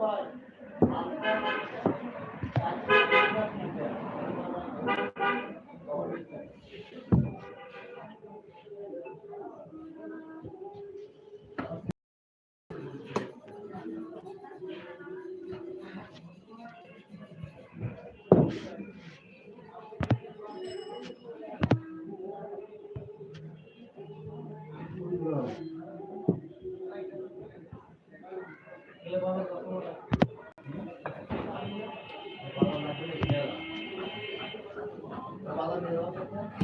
ভাই ভালো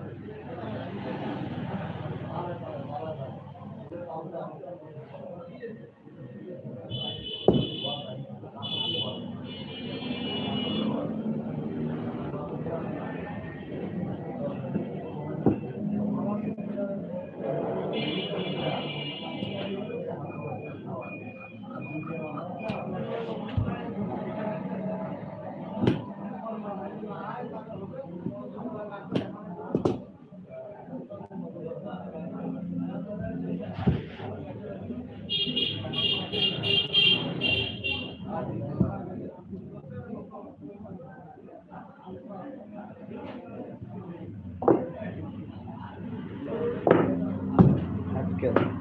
আজকে সবুজ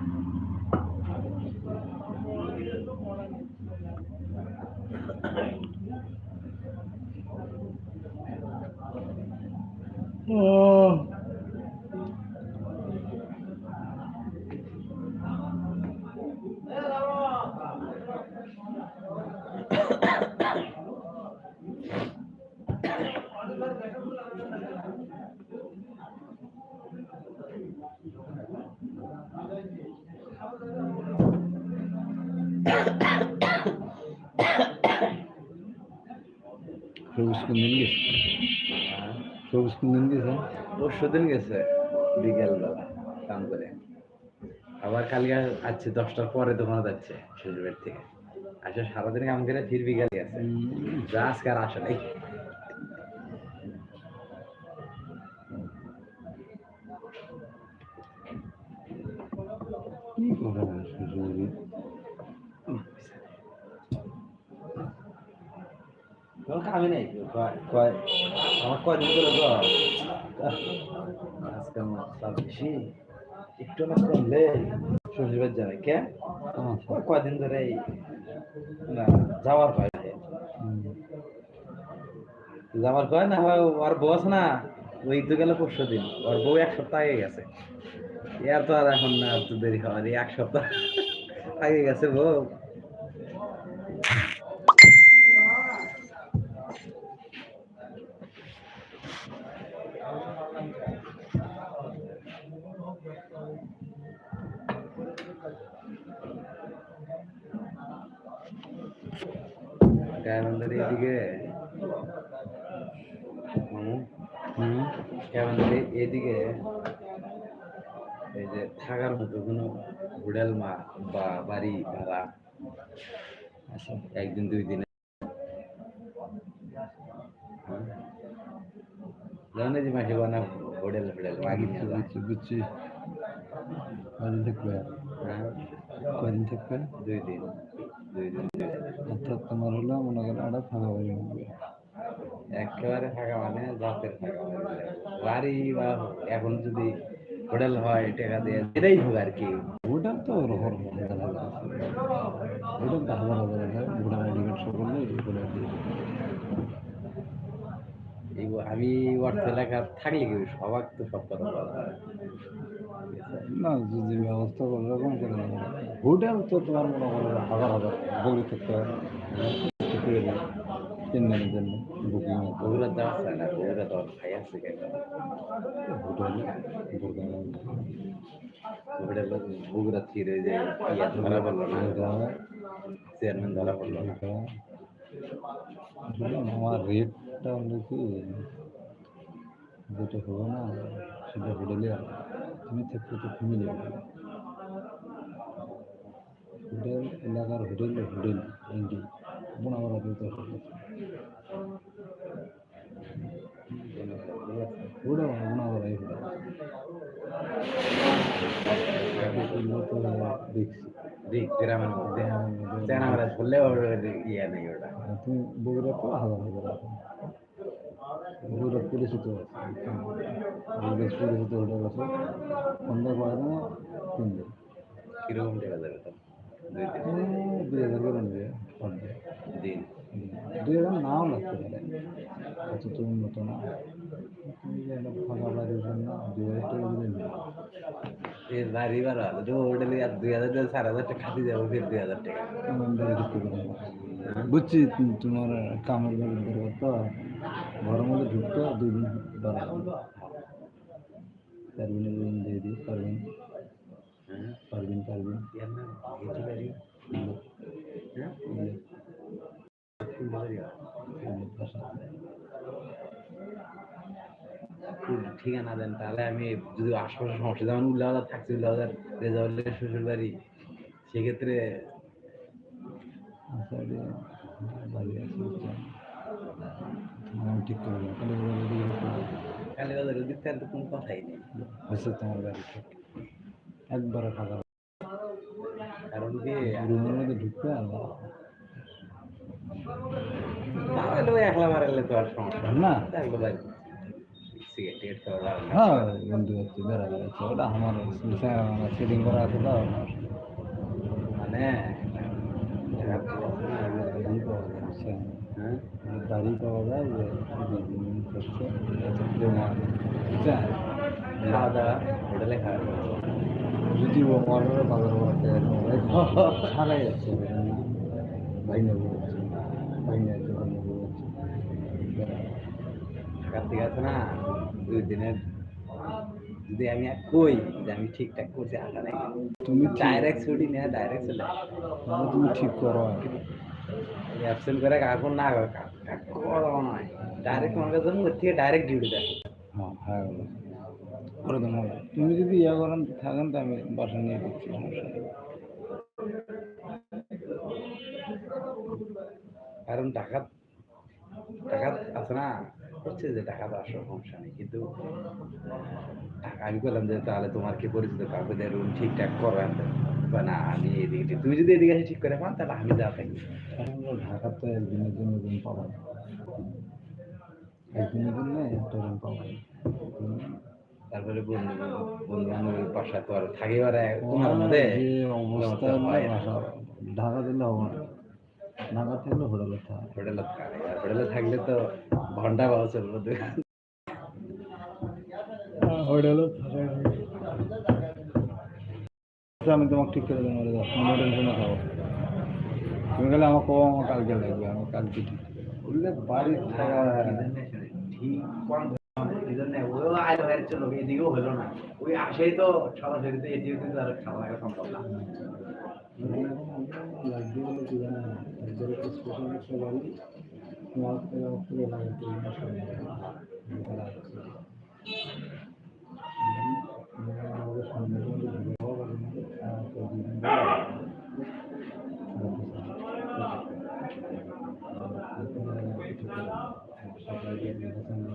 কোন দিন গেছে। সবুজ কোন দিন গেছে। পরশু দিন গেছে বিকেল কাম করে। আবার কালকে আছে দশটার পরে দোকানে যাচ্ছে শ্বশুরবাড়ি থেকে। আসে সারাদিন কাম করে ফির বিকালে গেছে। যা আজকে আর আসে নাই। কি করে না নাই কয় কয় আমার কয়দিন করে আজকে বেশি একটু না কমলে শ্বশুরবাড়ি যাবে কে? কয়দিন ধরে না যাওয়ার ভয় যাওয়ার ভয় না হয় ওর বউ আছে না ওই তো গেল পরশু দিন ওর বউ এক সপ্তাহ আগে গেছে। এর তো আর এখন না দেরি হওয়ার এক সপ্তাহ আগে গেছে বউ। গায়বান্ধার এদিকে। হুম গায়বান্ধার এদিকে। এই যে থাকার মতো কোনো হোটেল মা বা বাড়ি ভাড়া একদিন দুই দিনে। জানে যে মাসে বানা হোটেল হোটেল মাগি বুঝছি বুঝছি থাকবে? হ্যাঁ। থাকবে? দুই দিন। অর্থাৎ তোমার হলো মনে করো একটা ফাঁকা বাড়ি হবে একেবারে ফাঁকা মানে জাতের ফাঁকা বাড়ি বা এখন যদি হোটেল হয় টাকা দিয়ে এটাই হোক আর কি। ওটা তো ওরকম ওটা তো হাজার হাজার হাজার ঘোড়া শো করলে ঘোড়া আমি অর্থ এলাকা থাকলে কি সবাক তো সব কথা বলা হয়। না যদি ব্যবস্থা করে এরকম করে। হোটেল তো তোমার মনে করো হাজার হাজার বগরি থাকতে করে দেয়। তিন দিনের জন্য বুকিং ওগুলো দেওয়া যায় না ওগুলো তো ভাই আছে হোটেল হোটেল বগুড়া ছিঁড়ে যে ধরা পড়ল না চেয়ারম্যান ধরা পড়ল না। আমার রেটটা হলো কি যেটা হবে না সেটা হোটেলে থাকতে তো ফ্যামিলি হোটেল এলাকার হোটেল হোটেল এন্ডি বোনাবার দিতে হবে ইয়া নেই ওটা। তুমি বগুড়া তো হাজার হাজার আছে বগুড়া পরিচিত আছে বগুড়া পরিচিত হোটেল আছে সন্ধ্যা করে দেবো তিন দিন কীরকম টাকা যাবে তো দুই দিন এই দুই হাজার করে নেবে পার ডে দিন দুই হাজার নাও লাগতে পারে অত তো উন্নত না তুমি যে একটা ফাঁকা বাড়ির জন্য দুই হাজার টাকা দিলে নেবে এই বাড়ি বারো হাজার তো হোটেলে আর দুই হাজার টাকা চার হাজার টাকা খাতে যাব ফির দুই হাজার টাকা বুঝছি তু- তোমার কামের বেলা দরকার তো ঘরের মধ্যে ঢুকতে দুই দিন দরকার পারবিনের রুম দিয়ে দিই পারবেন হ্যাঁ পারবেন পারবেন ঠিকানা দেন তাহলে আমি যদি আশপাশে সমস্যা যেমন উল্লাহাজার থাকছে উল্লাহাজার রেজাউলের শ্বশুর বাড়ি সেক্ষেত্রে আচ্ছা বাড়ি বুঝছেন? আমার ঠিক করে কালীবাজার ওদিক থেকে কোনো কথাই নেই। হয়েছে তোমার বাড়ি থেকে একবারে ফাঁকা কারণ কি? রুমের মধ্যে ঢুকতে একলা মারালে তো আর সমস্যা না। থাকল ভাই সিগারেট টিকেট খাওয়া লাগবে না। হ্যাঁ বন্ধু হচ্ছে ওটা আমার সেটিং করা আছে তো মানে গাড়ি পাওয়া যায় খাওয়া দাওয়া খাওয়া দাওয়া যদি অর্ডারে বাজার করতে সারাই যাচ্ছে ভাই নেব ভাই নেব। নেব কার্তিক আছে না দুই দিনের যদি আমি কই যে আমি ঠিকঠাক করছি আটা নাই তুমি ডাইরেক্ট ছুটি নিয়ে ডাইরেক্ট চলে আসে। তাহলে তুমি ঠিক করো অ্যাবসেন্ট করে কাকুর না কথা নয়। ডাইরেক্ট কাছে ওর থেকে ডাইরেক্ট ডিউটি হ্যাঁ করে দেবো। তুমি যদি ইয়ে করেন থাকেন তো আমি বাসা নিয়ে সমস্যা কারণ টাকা টাকা আছে না। হচ্ছে যে টাকা তো আসলে সমস্যা নেই। কিন্তু আমি বললাম যে তাহলে তোমার কি পরিচিত কাউকে দিয়ে রুম ঠিকঠাক করবেন বা না আমি এদিকে তুমি যদি এদিকে এসে ঠিক করে পান তাহলে আমি যা থাকি ঢাকাতে একদিনের জন্য রুম পাবো একদিনের জন্য একটা রুম পাবো তারপরে বন্ধু বন্ধু বান্ধবের পাশে তো আর থাকিবার তোমার মধ্যে। অবস্থা। বাসা ঢাকা দিলে হবে না। ঢাকা থাকলে হোটেলে থাক। হোটেলে থাকে হোটেলে থাকলে তো ঘণ্টা বাবু চলবে হোটেলে আমি তোমাকে ঠিক করে দেবো কোনো টেনশন খাব। তুমি গেলে আমার কো আমার কালকে লাগবে আমার কালকে ঠিক। বললে বাড়ি ঠিক হলো না। ওই আসেই তো সরাসরি তো এদিকে কিন্তু আর খাওয়া সম্ভব না। লাগবে বলে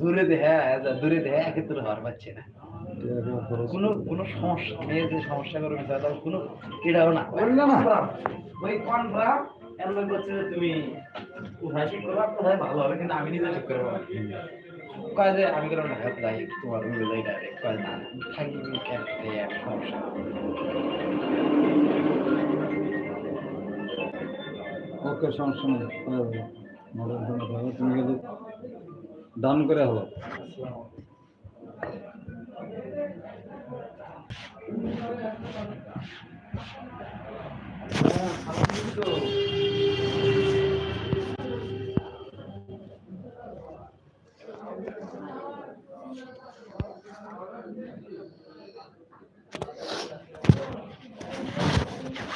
দূরে দেহে দূরে হওয়ার পাচ্ছে না। কোনো কোনো সমস্যা মেয়ে যে সমস্যা করে বিষয় কোনো এটাও না। বললে না। Confirm। ওই কনফার্ম এর লোক হচ্ছে তুমি কোথায় ঠিক করবা কোথায় ভালো হবে কিন্তু আমি নিজে ঠিক করব আমি কেন যাই তোমার রুমে যাই ডাইরেক্ট কয় না থাকি কেন? এই এক সমস্যা। ওকে সমস্যা নেই তুমি কিন্তু ডান করে হলো। হ্যাঁ,